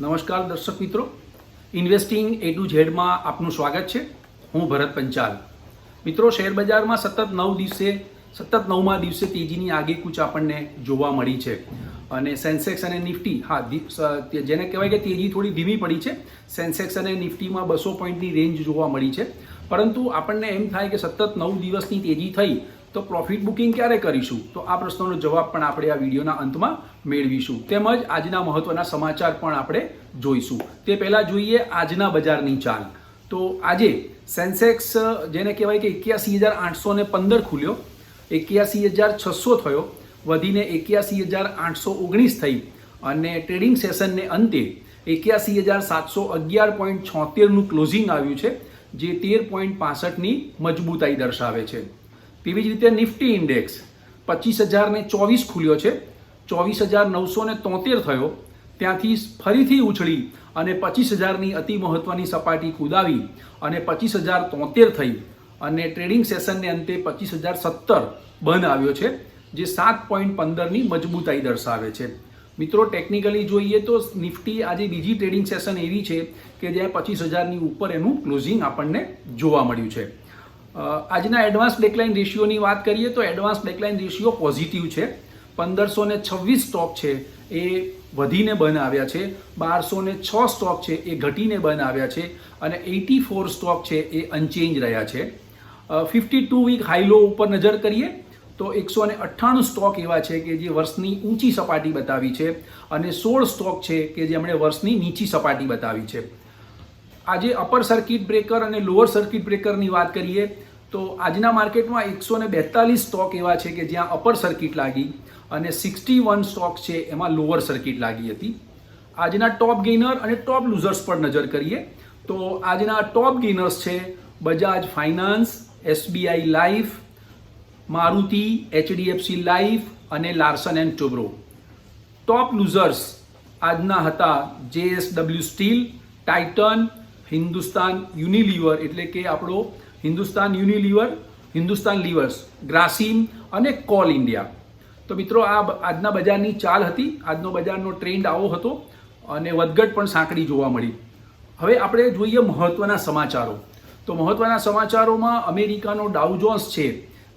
નમસ્કાર દર્શક મિત્રો. ઇન્વેસ્ટિંગ એ ટુ ઝેડમાં આપનું સ્વાગત છે. હું ભરત પંચાલ. મિત્રો, શેર બજારમાં સતત નવ દિવસે, સતત નવમા દિવસે તેજીની આગેકૂચ આપણને જોવા મળી છે. અને સેન્સેક્સ અને નિફ્ટી, હા જેને કહેવાય કે તેજી થોડી ધીમી પડી છે. સેન્સેક્સ અને નિફ્ટીમાં બસો પોઈન્ટની રેન્જ જોવા મળી છે. પરંતુ આપણને એમ થાય કે સતત નવ દિવસની તેજી થઈ તો પ્રોફિટ બુકિંગ ક્યારે કરીશું? તો આ પ્રશ્નનો જવાબ પણ આપણે આ વિડીયોના અંતમાં મેળવીશું. તેમજ આજના મહત્વના સમાચાર પણ આપણે જોઈશું. તે પહેલાં જોઈએ આજના બજારની ચાલ. તો આજે સેન્સેક્સ, જેને કહેવાય કે એક્યાસી હજાર આઠસો ને પંદર ખુલ્યો, એક્યાસી હજાર છસો થયો, વધીને એક્યાસી હજાર આઠસો ઓગણીસ થઈ અને ટ્રેડિંગ સેશનને અંતે એક્યાસી હજાર સાતસો અગિયાર પોઈન્ટ છોતેરનું ક્લોઝિંગ આવ્યું છે, જે તેર પોઈન્ટ પાસઠની મજબૂતાઈ દર્શાવે છે. તેવી જ રીતે નિફ્ટી ઇન્ડેક્સ. પચીસ હજાર ને ચોવીસ ખુલ્યો છે. ચોવીસ હજાર નવસો ને તોતેર થયો. ત્યાંથી ફરીથી ઉછળી અને પચીસ હજારની અતિ મહત્વની સપાટી કુદાવી અને પચીસ હજાર તોતેર થઈ અને ટ્રેડિંગ સેશનને અંતે પચીસ હજાર સત્તર બંધ આવ્યો છે, જે સાત પોઈન્ટ પંદરની મજબૂતાઈ દર્શાવે છે. મિત્રો, ટેકનિકલી જોઈએ તો નિફ્ટી આજે બીજી ટ્રેડિંગ સેશન એવી છે કે જ્યાં પચીસ હજારની ઉપર એનું ક્લોઝિંગ આપણને જોવા મળ્યું છે. આજના એડવાન્સ ડેકલાઇન રેશિયોની વાત કરીએ તો એડવાન્સ ડેકલાઇન રેશિયો પોઝિટિવ છે. પંદરસો ને છવ્વીસ સ્ટોક છે એ વધીને બંધ આવ્યા છે. બારસો ને છ સ્ટોક છે એ ઘટીને બંધ આવ્યા છે. અને એટી ફોર સ્ટોક છે એ અનચેન્જ રહ્યા છે. ફિફ્ટી ટુ વીક હાઈલો ઉપર નજર કરીએ તો એકસો ને અઠ્ઠાણું સ્ટોક એવા છે કે જે વર્ષની ઊંચી સપાટી બતાવી છે. અને સોળ સ્ટોક છે કે જેમણે વર્ષની નીચી સપાટી બતાવી છે. આજે અપર સર્કિટ બ્રેકર અને લોઅર સર્કિટ બ્રેકરની વાત કરીએ, તો આજના માર્કેટમાં એકસો ને બેતાલીસ સ્ટોક એવા છે કે જ્યાં અપર સર્કિટ લાગી અને સિક્સટી વન સ્ટોક છે એમાં લોઅર સર્કિટ લાગી હતી. આજના ટોપ ગેઇનર અને ટોપ લૂઝર્સ પર નજર કરીએ, તો આજના ટોપ ગેઇનર્સ છે Bajaj finance SBI life Maruti HDFC life અને Larsen and Toubro top losers આજના હતા JSW steel Titan Hindustan Unilever એટલે કે આપણો હિન્દુસ્તાન યુનિલીવર, હિન્દુસ્તાન લિવર્સ, ગ્રાસીમ અને કોલ ઇન્ડિયા. તો મિત્રો, આ આજના બજારની ચાલ હતી. આજનો બજારનો ટ્રેન્ડ આવો હતો અને વધઘટ પણ સાંકડી જોવા મળી. હવે આપણે જોઈએ મહત્વના સમાચારો. તો મહત્વના સમાચારોમાં અમેરિકાનો ડાઉ જોન્સ છે,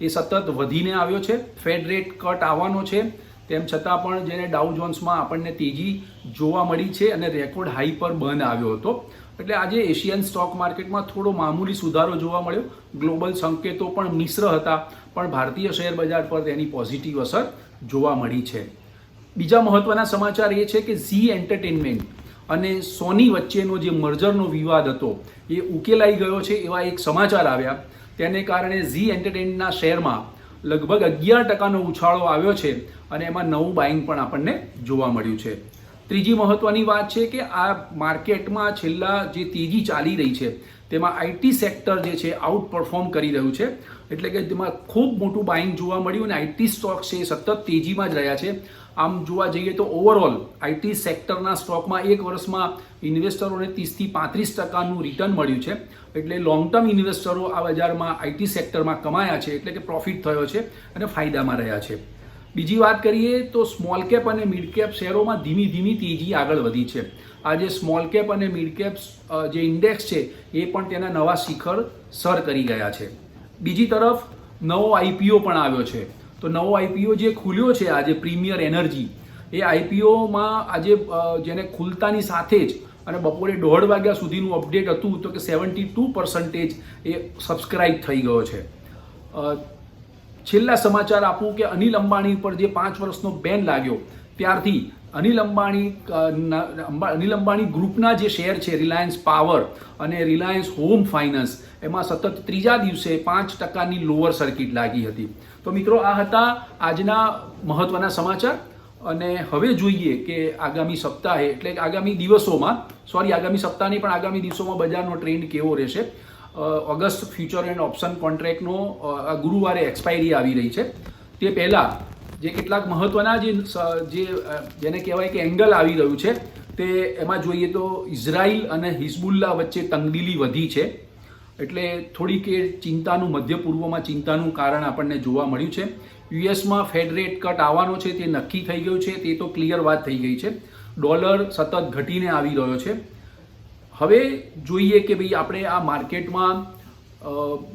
એ સતત વધીને આવ્યો છે. ફેડ રેટ કટ આવવાનો છે. તેમ છતાં પણ જેને ડાઉજોન્સમાં આપણને તેજી જોવા મળી છે અને રેકોર્ડ હાઈ પર બંધ આવ્યો હતો. એટલે આજે એશિયન સ્ટોક માર્કેટમાં થોડો મામૂલી સુધારો જોવા મળ્યો. ગ્લોબલ સંકેતો પણ મિશ્ર હતા, પણ ભારતીય શેર બજાર પર તેની પોઝિટિવ અસર જોવા મળી છે. બીજા મહત્વના સમાચાર એ છે કે ઝી એન્ટરટેનમેન્ટ અને સોની વચ્ચેનો જે મર્જરનો વિવાદ હતો, એ ઉકેલાઈ ગયો છે એવા એક સમાચાર આવ્યા. તેને કારણે ઝી એન્ટરટેનમેન્ટના શેરમાં લગભગ અગિયાર ટકાનો ઉછાળો આવ્યો છે અને એમાં નવું બાઇંગ પણ આપણને જોવા મળ્યું છે. ત્રીજી મહત્વની વાત છે કે આ માર્કેટમાં છેલ્લા જે તેજી ચાલી રહી છે, તેમાં આઈટી સેક્ટર જે છે આઉટ પરફોર્મ કરી રહ્યું છે. એટલે કે તેમાં ખૂબ મોટું બાઇંગ જોવા મળ્યું અને આઈટી સ્ટોક છે એ સતત તેજીમાં જ રહ્યા છે. આમ જોવા જઈએ તો ઓવરઓલ આઈટી સેક્ટરના સ્ટોકમાં એક વર્ષમાં ઇન્વેસ્ટરોને ત્રીસથી પાંત્રીસ ટકાનું રિટર્ન મળ્યું છે. એટલે લોંગ ટર્મ ઇન્વેસ્ટરો આ બજારમાં આઈટી સેક્ટરમાં કમાયા છે, એટલે કે પ્રોફિટ થયો છે અને ફાયદામાં રહ્યા છે. બીજી વાત કરીએ તો સ્મોલ કેપ અને મિડ કેપ શેરોમાં ધીમી ધીમી તેજી આગળ વધી છે. આજે સ્મોલ કેપ અને મિડ કેપ જે ઇન્ડેક્સ છે, એ પણ તેના નવા શિખર સર કરી ગયા છે. બીજી તરફ નવો આઈપીઓ પણ આવ્યો છે. તો નવો આઈપીઓ જે ખુલ્યો છે આજે પ્રીમિયર એનર્જી, એ આઈપીઓમાં આજે જેને ખુલતાની સાથે જ અને બપોરે દોઢ વાગ્યા સુધીનું અપડેટ હતું, તો કે સેવન્ટી ટુ પર્સન્ટેજ એ સબસ્ક્રાઇબ થઈ ગયો છે. છેલ્લા સમાચાર આપું કે અનિલ અંબાણી પર જે પાંચ વર્ષનો બેન લાગ્યો, ત્યારથી અનિલ અંબાણી અનિલ અંબાણી ગ્રુપના જે શેર છે, રિલાયન્સ પાવર અને રિલાયન્સ હોમ ફાઇનાન્સ, એમાં સતત ત્રીજા દિવસે પાંચ ટકાની લોઅર સર્કિટ લાગી હતી. તો મિત્રો, આ હતા આજના મહત્વના સમાચાર. અને હવે જોઈએ કે આગામી સપ્તાહે, એટલે આગામી દિવસોમાં સોરી આગામી સપ્તાહ નહીં પણ આગામી દિવસોમાં બજારનો ટ્રેન્ડ કેવો રહેશે? ઓગસ્ટ ફ્યુચર એન્ડ ઓપ્શન કોન્ટ્રાક્ટનો ગુરુવારે એક્સપાયરી આવી રહી છે. તે પહેલાં જે કેટલાક મહત્ત્વના જે જેને કહેવાય કે એંગલ આવી રહ્યું છે, તે એમાં જોઈએ તો ઇઝરાયલ અને હિઝબુલ્લા વચ્ચે તંગદીલી વધી છે. એટલે થોડીક એ ચિંતાનું, મધ્ય પૂર્વમાં ચિંતાનું કારણ આપણને જોવા મળ્યું છે. યુએસમાં ફેડ રેટ કટ આવવાનો છે, તે નક્કી થઈ ગયું છે, તે તો ક્લિયર વાત થઈ ગઈ છે. ડોલર સતત ઘટીને આવી રહ્યો છે. હવે જોઈએ કે ભાઈ આપણે આ માર્કેટમાં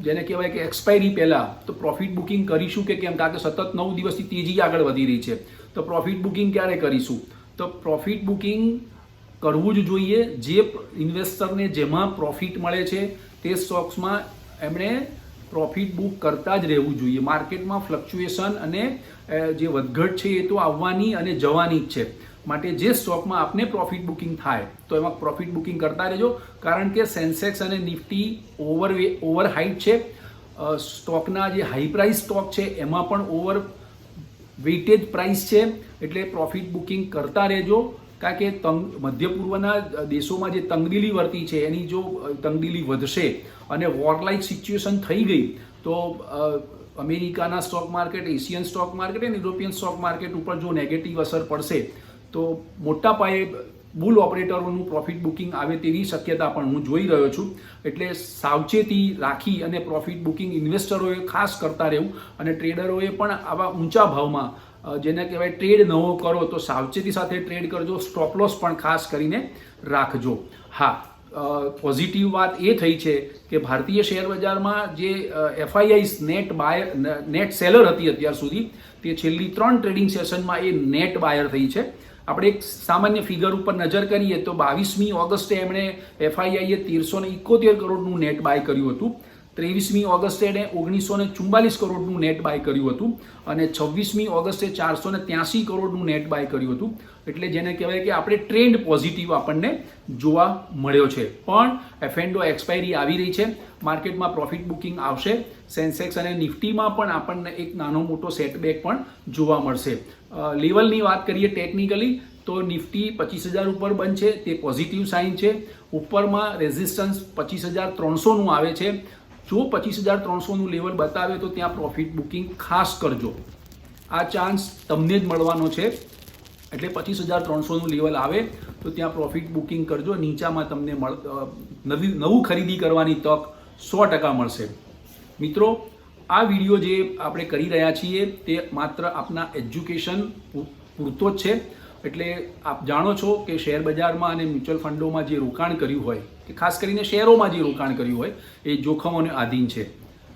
જેને કહેવાય કે એક્સપાયરી પહેલાં, તો પ્રોફિટ બુકિંગ કરીશું કે કેમ? કારણ કે સતત નવ દિવસથી તેજી આગળ વધી રહી છે. તો પ્રોફિટ બુકિંગ ક્યારે કરીશું? તો પ્રોફિટ બુકિંગ કરવું જ જોઈએ. જે ઇન્વેસ્ટરને જેમાં પ્રોફિટ મળે છે, તે સ્ટોક્સમાં એમણે પ્રોફિટ બુક કરતા જ રહેવું જોઈએ. માર્કેટમાં ફ્લક્ચ્યુએશન અને જે વધઘટ છે એ તો આવવાની અને જવાની જ છે. માટે જે સ્ટોકમાં આપને પ્રોફિટ બુકિંગ થાય, તો એમાં પ્રોફિટ બુકિંગ કરતા રહેજો. કારણ કે સેન્સેક્સ અને નિફ્ટી ઓવર ઓવર હાઈટ છે. સ્ટોકના જે હાઈ પ્રાઇસ સ્ટોક છે, એમાં પણ ઓવર વેઇટેજ પ્રાઇસ છે. એટલે પ્રોફિટ બુકિંગ કરતા રહેજો. કારણ કે તંગ, મધ્ય પૂર્વના દેશોમાં જે તંગદીલી વર્તી છે, એની જો તંગદીલી વધશે અને વોરલાઇક સિચ્યુએશન થઈ ગઈ, તો અમેરિકાના stock market Asian stock market અને યુરોપિયન સ્ટોક માર્કેટ ઉપર જો નેગેટિવ અસર પડશે તો મોટા પાયે બુલ ઓપરેટરોનું પ્રોફિટ બુકિંગ આવે તેવી શક્યતા પણ હું જોઈ રહ્યો છું. એટલે સાવચેતી રાખી અને પ્રોફિટ બુકિંગ ઇન્વેસ્ટરોએ ખાસ કરતા રહેવું અને ટ્રેડરોએ પણ આવા ઊંચા ભાવમાં જેને કહેવાય ટ્રેડ નવો કરો તો સાવચેતી સાથે ટ્રેડ કરજો સ્ટોપ લોસ પણ ખાસ કરીને રાખજો. હા પોઝિટિવ વાત એ થઈ છે કે ભારતીય શેર બજારમાં જે FII net buy net seller હતી અત્યાર સુધી, તે છેલ્લી ત્રણ ટ્રેડિંગ સેશનમાં એ નેટ બાયર થઈ છે. આપણે એક સામાન્ય ફિગર ઉપર નજર કરીએ તો બાવીસમી ઓગસ્ટે એમણે એફઆઈઆઈએ તેરસો ને ઇકોતેર કરોડનું નેટ બાય કર્યું હતું. ત્રેવીસમી ઓગસ્ટે એણે ઓગણીસો ને ચુમ્બાલીસ કરોડનું નેટ બાય કર્યું હતું અને છવ્વીસમી ઓગસ્ટે ચારસો ને ત્યાસી કરોડનું નેટ બાય કર્યું હતું. એટલે જેને કહેવાય કે આપણે ટ્રેન્ડ પોઝિટિવ આપણને જોવા મળ્યો છે. પણ એફએન્ડો એક્સપાયરી આવી રહી છે. માર્કેટમાં પ્રોફિટ બુકિંગ આવશે. સેન્સેક્સ અને નિફ્ટીમાં પણ આપણને એક નાનો મોટો સેટબેક પણ જોવા મળશે. લેવલની વાત કરીએ ટેકનિકલી તો નિફ્ટી પચીસ હજાર ઉપર બનશે. તે પોઝિટિવ સાઇન છે. ઉપરમાં રેઝિસ્ટન્સ પચીસ હજાર ત્રણસોનું આવે છે. જો પચીસ હજાર ત્રણસોનું લેવલ બતાવે તો ત્યાં પ્રોફિટ બુકિંગ ખાસ કરજો. આ ચાન્સ તમને જ મળવાનો છે. એટલે પચીસ હજાર ત્રણસોનું લેવલ આવે તો ત્યાં પ્રોફિટ બુકિંગ કરજો. નીચામાં તમને મળ નવી, નવું ખરીદી કરવાની તક સો ટકા મળશે. મિત્રો, આ વીડિયો જે આપણે કરી રહ્યા છીએ તે માત્ર આપના એજ્યુકેશન પૂરતો જ છે. એટલે આપ જાણો છો કે શેર બજારમાં અને મ્યુચ્યુઅલ ફંડોમાં જે રોકાણ કર્યું હોય, કે ખાસ કરીને શેરોમાં જે રોકાણ કર્યું હોય, એ જોખમોને આધીન છે.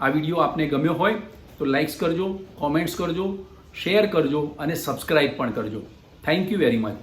આ વીડિયો આપને ગમ્યો હોય, તો લાઇક્સ કરજો કોમેન્ટ્સ કરજો શેર કરજો અને સબસ્ક્રાઇબ પણ કરજો. Thank you very much